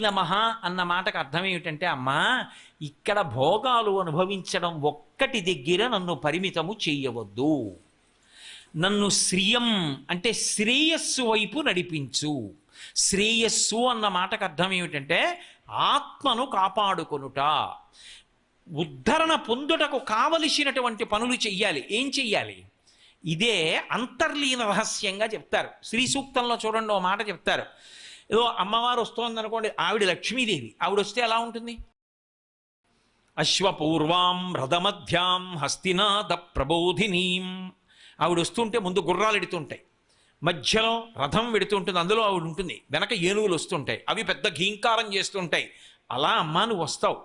నమ అన్న మాటకు అర్థం ఏమిటంటే అమ్మా ఇక్కడ భోగాలు అనుభవించడం ఒక్కటి దగ్గర నన్ను పరిమితము చేయవద్దు. నన్ను శ్రియం అంటే శ్రేయస్సు వైపు నడిపించు. శ్రేయస్సు అన్న మాటకు అర్థం ఏమిటంటే ఆత్మను కాపాడుకొనుట. ఉద్ధరణ పొందుటకు కావలసినటువంటి పనులు చెయ్యాలి. ఏం చెయ్యాలి? ఇదే అంతర్లీన రహస్యంగా చెప్తారు. శ్రీ సూక్తంలో చూడండి ఓ మాట చెప్తారు. ఏదో అమ్మవారు వస్తోంది అనుకోండి ఆవిడ లక్ష్మీదేవి. ఆవిడ వస్తే ఎలా ఉంటుంది? అశ్వపూర్వాం రథమధ్యాం హస్తినాద ప్రబోధినీం. ఆవిడ వస్తుంటే ముందు గుర్రాలు ఎడుతుంటాయి. మధ్యలో రథం వెడుతుంటుంది అందులో ఆవిడ ఉంటుంది వెనక ఏనుగులు వస్తుంటాయి. అవి పెద్ద ఘీంకారం చేస్తుంటాయి. అలా అమ్మా నువ్వు వస్తావు.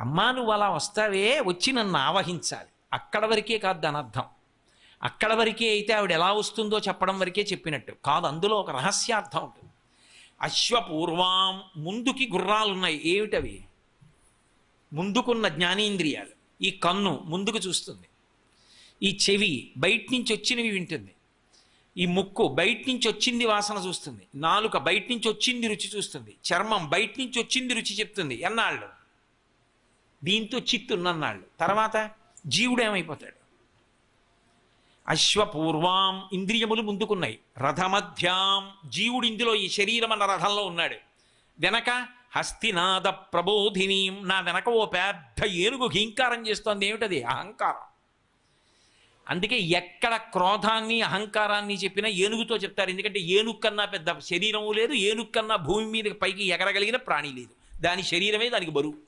అమ్మా నువ్వు అలా వస్తావే వచ్చి నన్ను ఆవహించాలి. అక్కడ వరకే కాదు దాని అర్థం అక్కడ వరకే అయితే ఆవిడ ఎలా వస్తుందో చెప్పడం వరకే చెప్పినట్టు. కాదు అందులో ఒక రహస్యార్థం ఉంటుంది. అశ్వపూర్వాం ముందుకి గుర్రాలు ఉన్నాయి ఏమిటవి? ముందుకున్న జ్ఞానేంద్రియాలు. ఈ కన్ను ముందుకు చూస్తుంది. ఈ చెవి బయట నుంచి వచ్చినవి వింటుంది. ఈ ముక్కు బయట నుంచి వచ్చింది వాసన చూస్తుంది. నాలుక బయట నుంచి వచ్చింది రుచి చూస్తుంది. చర్మం బయట నుంచి వచ్చింది రుచి చెప్తుంది. ఎన్నాళ్ళు? దీంతో చిత్తున్నన్నాళ్ళు తర్వాత జీవుడు ఏమైపోతాడు? అశ్వపూర్వాం ఇంద్రియములు ముందుకున్నాయి. రథమధ్యాం జీవుడు ఇందులో ఈ శరీరం అన్న రథంలో ఉన్నాడు. వెనక హస్తినాద ప్రబోధినీం నా వెనక ఓ పెద్ద ఏనుగు హింకారం చేస్తోంది. ఏమిటది? అహంకారం. అందుకే ఎక్కడ క్రోధాన్ని అహంకారాన్ని చెప్పినా ఏనుగుతో చెప్తారు. ఎందుకంటే ఏనుగు కన్నా పెద్ద శరీరము లేదు ఏనుగు కన్నా భూమి మీద పైకి ఎగరగలిగిన ప్రాణి లేదు. దాని శరీరమే దానికి బరువు.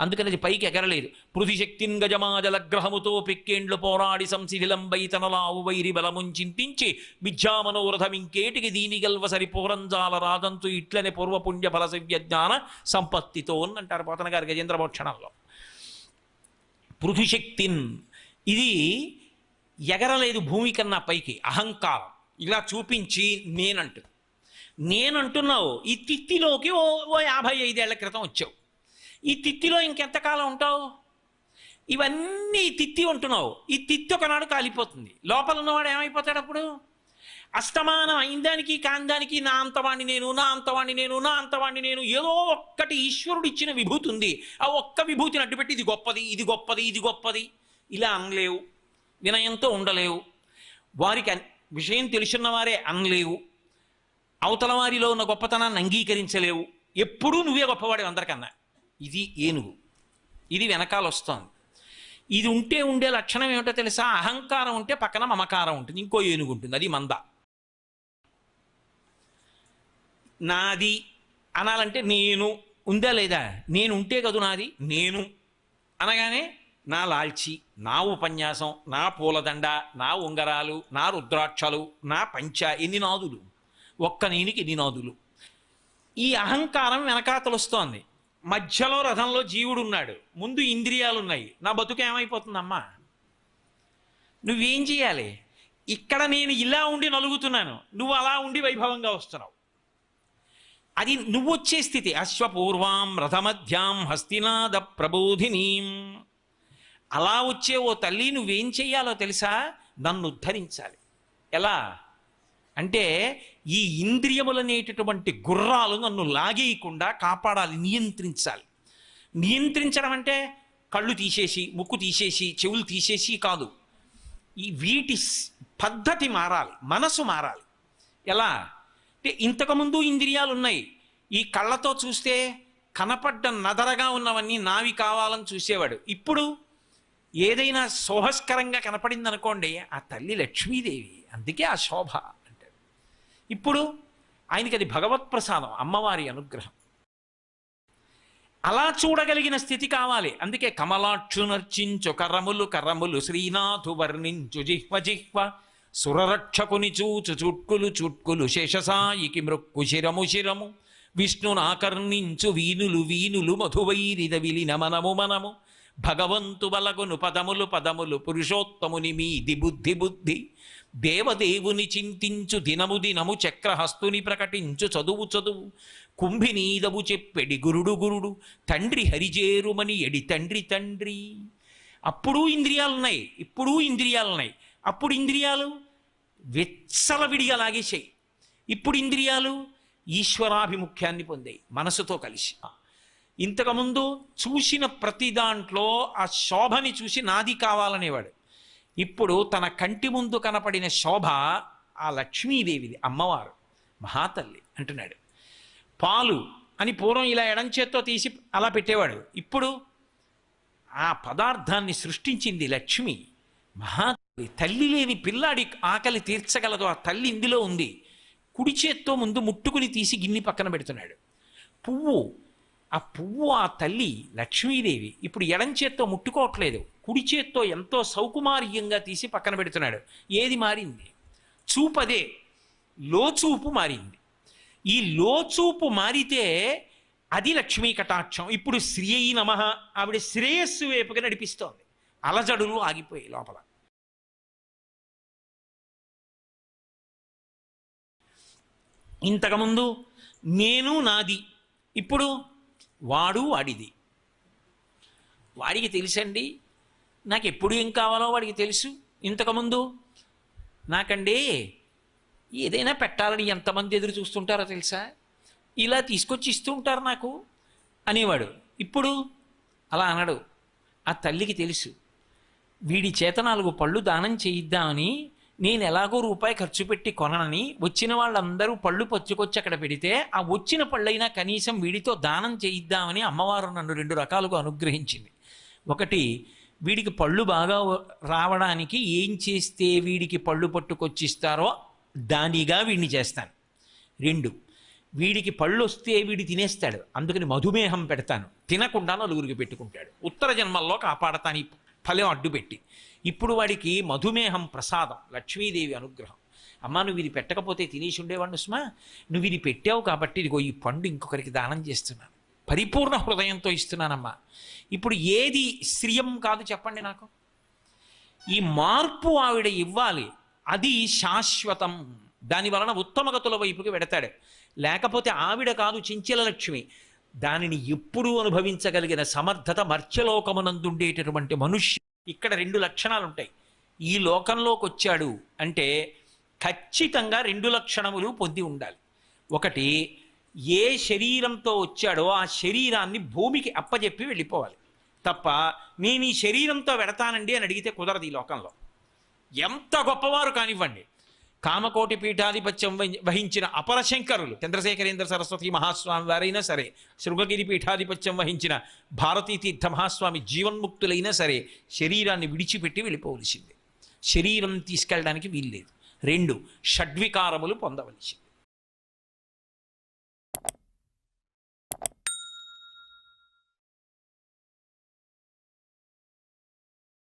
అందుకని అది పైకి ఎగరలేదు. పృథిశక్తిన్ గజమాజల గ్రహముతో పెక్కేండ్లు పోరాడి సంశిథిలంబై తనలావు వైరి బలముంచింతించి మిథ్యామనోరథమింకేటికి దీని గల్వ సరిపోరంజాల రాజంతు ఇట్లనే పూర్వపుణ్య ఫల జ్ఞాన సంపత్తితో అంటారు పోతన గారి గజేంద్ర మోక్షణంలో పృథుశక్తిన్ ఇది ఎగరలేదు భూమి కన్నా పైకి అహంకారం. ఇలా చూపించి నేనంటు నేనంటున్నావు ఈ తిత్తిలోకి ఓ ఓ యాభై ఐదేళ్ళ క్రితం వచ్చావు. ఈ తిత్తిలో ఇంకెంతకాలం ఉంటావు? ఇవన్నీ ఈ తిత్తి ఉంటున్నావు. ఈ తిత్తి ఒకనాడు కాలిపోతుంది. లోపల ఉన్నవాడు ఏమైపోతాడు అప్పుడు? అస్తమానం అయిందానికి కాందానికి నా అంతవాణ్ణి నేను నా అంతవాణ్ణి నేను నా అంతవాణ్ణి నేను ఏదో ఒక్కటి ఈశ్వరుడు ఇచ్చిన విభూతి ఉంది. ఆ ఒక్క విభూతిని అడ్డుపెట్టి ఇది గొప్పది ఇది గొప్పది ఇది గొప్పది. ఇలా అనలేవు. వినయంతో ఉండలేవు. వారికి విషయం తెలుసున్నవారే అనలేవు. అవతల వారిలో ఉన్న గొప్పతనాన్ని అంగీకరించలేవు. ఎప్పుడూ నువ్వే గొప్పవాడు అందరికన్నా. ఇది ఏనుగు. ఇది వెనకాల వస్తోంది. ఇది ఉంటే ఉండే లక్షణం ఏమిటో తెలుసా? అహంకారం ఉంటే పక్కన మమకారం ఉంటుంది. ఇంకో ఏనుగు ఉంటుంది. అది మంద. నాది అనాలంటే నేను. ఉందా లేదా? నేను ఉంటే కదూ నాది? నేను. అనగానే నా లాల్చి నా ఉపన్యాసం నా పూలదండ నా ఉంగరాలు నా రుద్రాక్షలు నా పంచ ఎన్ని నాదులు? ఒక్క నేనికి ఎన్ని నాదులు? ఈ అహంకారం వెనకాతలు వస్తోంది మధ్యలో రథంలో జీవుడు ఉన్నాడు ముందు ఇంద్రియాలు ఉన్నాయి నా బతుకు ఏమైపోతుందమ్మా? నువ్వేం చేయాలి? ఇక్కడ నేను ఇలా ఉండి నలుగుతున్నాను. నువ్వు అలా ఉండి వైభవంగా వస్తున్నావు. అది నువ్వు వచ్చే స్థితి. అశ్వపూర్వాం రథమధ్యాం హస్తినాద ప్రబోధినీం. అలా వచ్చే ఓ తల్లి నువ్వేం చెయ్యాలో తెలుసా? నన్ను ఉద్ధరించాలి. ఎలా? అంటే ఈ ఇంద్రియములనేటటువంటి గుర్రాలు నన్ను లాగేయకుండా కాపాడాలి నియంత్రించాలి. నియంత్రించడం అంటే కళ్ళు తీసేసి ముక్కు తీసేసి చెవులు తీసేసి కాదు. ఈ వీటి పద్ధతి మారాలి మనసు మారాలి. ఎలా? అంటే ఇంతకుముందు ఇంద్రియాలు ఉన్నాయి. ఈ కళ్ళతో చూస్తే కనపడ్డ నదరగా ఉన్నవన్నీ నావి కావాలని చూసేవాడు. ఇప్పుడు ఏదైనా సోహస్కరంగా కనపడింది అనుకోండి ఆ తల్లి లక్ష్మీదేవి అందుకే ఆ శోభ. ఇప్పుడు ఆయనకి అది భగవత్ ప్రసాదం అమ్మవారి అనుగ్రహం. అలా చూడగలిగిన స్థితి కావాలి. అందుకే కమలాక్షు నర్చించు కర్రములు కర్రములు శ్రీనాథు వర్ణించు జిహ్వ జిహ్వ సురరక్షకుని చూచు చుట్కులు చుట్కులు శేషసాయికి మృక్కు శిరము శిరము విష్ణునాకర్ణించు వీనులు వీనులు మధువైరిద విలిన మనము మనము భగవంతు బలగును పదములు పదములు పురుషోత్తముని మీది బుద్ధి బుద్ధి దేవదేవుని చింతించు దినము దినము చక్రహస్తుని ప్రకటించు చదువు చదువు. కుంభినీదవు చెప్పెడి గురుడు గురుడు తండ్రి హరిజేరుమని ఎడి తండ్రి తండ్రి. అప్పుడు ఇంద్రియాలున్నాయి ఇప్పుడు ఇంద్రియాలున్నాయి. అప్పుడు ఇంద్రియాలు వెచ్చలవిడిగా లాగేసాయి ఇప్పుడు ఇంద్రియాలు ఈశ్వరాభిముఖ్యాన్ని పొందాయి మనసుతో కలిసి. ఇంతకుముందు చూసిన ప్రతి దాంట్లో ఆ శోభని చూసి నాది కావాలనేవాడు. ఇప్పుడు తన కంటి ముందు కనపడిన శోభ ఆ లక్ష్మీదేవిది అమ్మవారు మహాతల్లి అంటున్నాడు. పాలు అని పూర్వం ఇలా ఎడం చేత్తో తీసి అలా పెట్టేవాడు. ఇప్పుడు ఆ పదార్థాన్ని సృష్టించింది లక్ష్మి మహాతల్లి. తల్లి లేని పిల్లాడి ఆకలి తీర్చగలదు. ఆ తల్లి ఇందులో ఉంది. కుడి చేత్తో ముందు ముట్టుకుని తీసి గిన్నె పక్కన పెడుతున్నాడు. పువ్వు ఆ పువ్వు ఆ తల్లి లక్ష్మీదేవి. ఇప్పుడు ఎడం చేత్తో ముట్టుకోవట్లేదు. కుడి చేత్తో ఎంతో సౌకుమార్యంగా తీసి పక్కన పెడుతున్నాడు. ఏది మారింది? చూపదే. లోచూపు మారింది. ఈ లోచూపు మారితే అది లక్ష్మీ కటాక్షం. ఇప్పుడు శ్రీ అయి నమ. ఆవిడ శ్రేయస్సు వైపుగా నడిపిస్తోంది. అలజడులు ఆగిపోయి లోపల. ఇంతకుముందు నేను నాది. ఇప్పుడు వాడు వాడిది. వాడికి తెలుసండి నాకు ఎప్పుడు ఏం కావాలో వాడికి తెలుసు ఇంతకుముందు? నాకండి ఏదైనా పెట్టాలని ఎంతమంది ఎదురు చూస్తుంటారో తెలుసా? ఇలా తీసుకొచ్చి ఇస్తూ ఉంటారు నాకు అనేవాడు. ఇప్పుడు అలా అనడు. ఆ తల్లికి తెలుసు. వీడి చేత నాలుగు పళ్ళు దానం చేయిద్దామని నేను ఎలాగో రూపాయి ఖర్చు పెట్టి కొననని వచ్చిన వాళ్ళందరూ పళ్ళు పచ్చుకొచ్చి అక్కడ పెడితే ఆ వచ్చిన పళ్ళైనా కనీసం వీడితో దానం చేయిద్దామని అమ్మవారు నన్ను రెండు రకాలుగా అనుగ్రహించింది. ఒకటి వీడికి పళ్ళు బాగా రావడానికి ఏం చేస్తే వీడికి పళ్ళు పట్టుకొచ్చిస్తారో దానిగా వీడిని చేస్తాను. రెండు వీడికి పళ్ళు వస్తే వీడి తినేస్తాడు. అందుకని మధుమేహం పెడతాను. తినకుండా నలుగురికి పెట్టుకుంటాడు. ఉత్తర జన్మల్లో కాపాడతాను ఈ ఫలం అడ్డుపెట్టి. ఇప్పుడు వాడికి మధుమేహం ప్రసాదం లక్ష్మీదేవి అనుగ్రహం. అమ్మ నువ్వు ఇది పెట్టకపోతే తినేసి ఉండేవాడిని సుమా. నువ్వు ఇది పెట్టావు కాబట్టి ఇదిగో ఈ పండు ఇంకొకరికి దానం చేస్తున్నాను. పరిపూర్ణ హృదయంతో ఇస్తున్నానమ్మా. ఇప్పుడు ఏది శ్రియం కాదు చెప్పండి నాకు. ఈ మార్పు ఆవిడ ఇవ్వాలి అది శాశ్వతం. దాని వలన ఉత్తమగతుల వైపుకి వెడతాడు. లేకపోతే ఆవిడ కాదు చించల లక్ష్మి దానిని ఎప్పుడూ అనుభవించగలిగిన సమర్థత మర్త్యలోకమునందుండేటటువంటి మనుష్య. ఇక్కడ రెండు లక్షణాలు ఉంటాయి ఈ లోకంలోకి వచ్చాడు అంటే ఖచ్చితంగా రెండు లక్షణములు పొంది ఉండాలి. ఒకటి ఏ శరీరంతో వచ్చాడో ఆ శరీరాన్ని భూమికి అప్పజెప్పి వెళ్ళిపోవాలి. తప్ప నేను ఈ శరీరంతో వెడతానండి అని అడిగితే కుదరదు ఈ లోకంలో. ఎంత గొప్పవారు కానివ్వండి. కామకోటి పీఠాధిపత్యం వహించిన అపరశంకరులు చంద్రశేఖరేంద్ర సరస్వతి మహాస్వామి వారైనా సరే శృంగగిరి పీఠాధిపత్యం వహించిన భారతీ తీర్థ మహాస్వామి జీవన్ముక్తులైనా సరే శరీరాన్ని విడిచిపెట్టి వెళ్ళిపోవలసింది. శరీరం తీసుకెళ్ళడానికి వీల్లేదు. రెండు షడ్వికారములు పొందవలసింది.